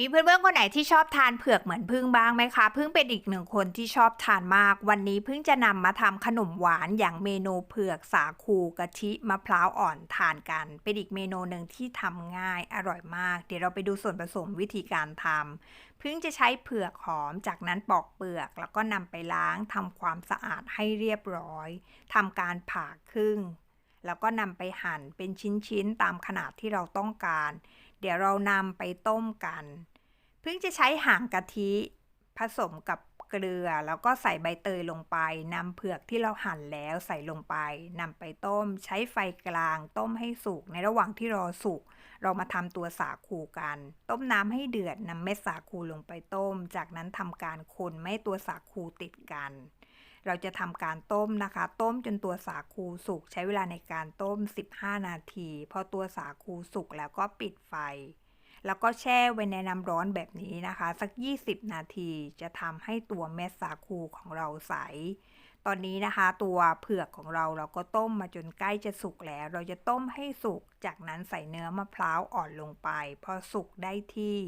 มีเพื่อนๆคนไหนที่ชอบทานเผือกเหมือนพึ่งบ้างไหมคะพึ่งเป็นอีกหนึ่งคนที่ชอบทานมาก วันนี้พึ่งจะนำมาทำขนมหวานอย่างเมนูเผือกสาคูกะทิมะพร้าวอ่อนทานกัน เป็นอีกเมนูหนึ่งที่ทำง่ายอร่อยมาก เดี๋ยวเราไปดูส่วนผสมวิธีการทำพึ่งจะใช้เผือกหอมจากนั้นปอกเปลือก แล้วก็นำไปล้างทำความสะอาดให้เรียบร้อยทำการผ่าครึ่ง แล้วก็นำไปหั่นเป็นชิ้นๆ ตามขนาดที่เราต้องการ เดี๋ยวเรานำไปต้มกัน เพิ่งจะใช้หางกะทิผสมกับเกลือ แล้วก็ใส่ใบเตยลงไปนำเผือกที่เราหั่นแล้วใส่ลงไปนำไปต้ม ใช้ไฟกลางต้มให้สุก ในระหว่างที่รอสุก เรามาทำตัวสาคูกัน ต้มน้ำให้เดือดนำเม็ดสาคูลงไปต้ม จากนั้นทำการคนไม่ตัวสาคูติดกัน เราจะทำการต้มนะคะ ต้มจนตัวสาคูสุกใช้เวลาในการต้ม 15 นาที พอตัวสาคูสุกแล้วก็ปิดไฟ แล้วก็แช่ไว้ในน้ำร้อนแบบนี้นะคะ สัก 20 นาทีจะทำให้ตัวเม็ดสาคูของเราใส ตอนนี้นะคะ ตัวเผือกของเราเราก็ต้มมาจนใกล้จะสุกแล้ว เราจะต้มให้สุก จากนั้นใส่เนื้อมะพร้าวอ่อนลงไป พอสุกได้ที่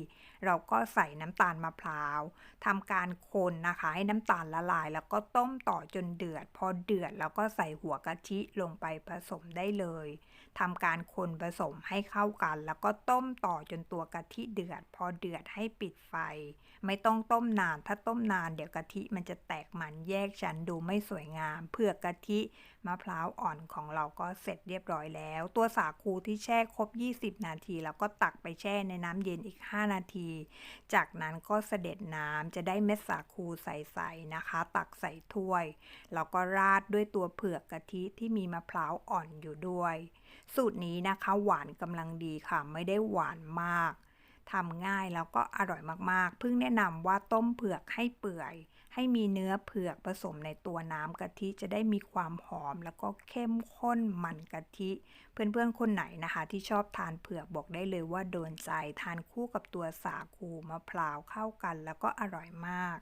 เราก็ใส่น้ำตาลมะพร้าวทำการคนนะคะ ให้น้ำตาลละลาย แล้วก็ต้มต่อจนเดือด พอเดือดเราก็ใส่หัวกะทิลงไปผสมได้เลยทำการคนผสมให้เข้ากัน แล้วก็ต้มต่อจนตัวกะทิเดือด พอเดือดให้ปิดไฟ ไม่ต้องต้มนาน ถ้าต้มนานเดี๋ยวกะทิมันจะแตกมันแยกชั้นดูไม่สวยงาม เผือกกะทิมะพร้าวอ่อนของเราก็เสร็จเรียบร้อยแล้ว ตัวสาคูที่แช่ครบ 20 นาที แล้วก็ตักไปแช่ในน้ำเย็นอีก 5 นาที จากนั้นก็เสด็จน้ำจะได้เม็ดสาคูใสๆนะคะ ตักใส่ถ้วยแล้วก็ราดด้วยตัวเผือกกะทิที่มีมะพร้าวอ่อนอยู่ด้วย สูตรนี้นะคะหวานกำลังดีค่ะ ไม่ได้หวานมาก ทำง่ายแล้วก็อร่อยมากๆ เพิ่งแนะนำว่าต้มเผือกให้เปื่อย ให้มีเนื้อเผือกผสมในตัวน้ำกะทิจะได้มีความหอมแล้วก็เข้มข้นมันกะทิ เพื่อนๆคนไหนนะคะ ที่ชอบทานเผือกบอกได้เลยว่าโดนใจทานคู่กับตัวสาคูมะพร้าวเข้ากัน แล้วก็อร่อยมาก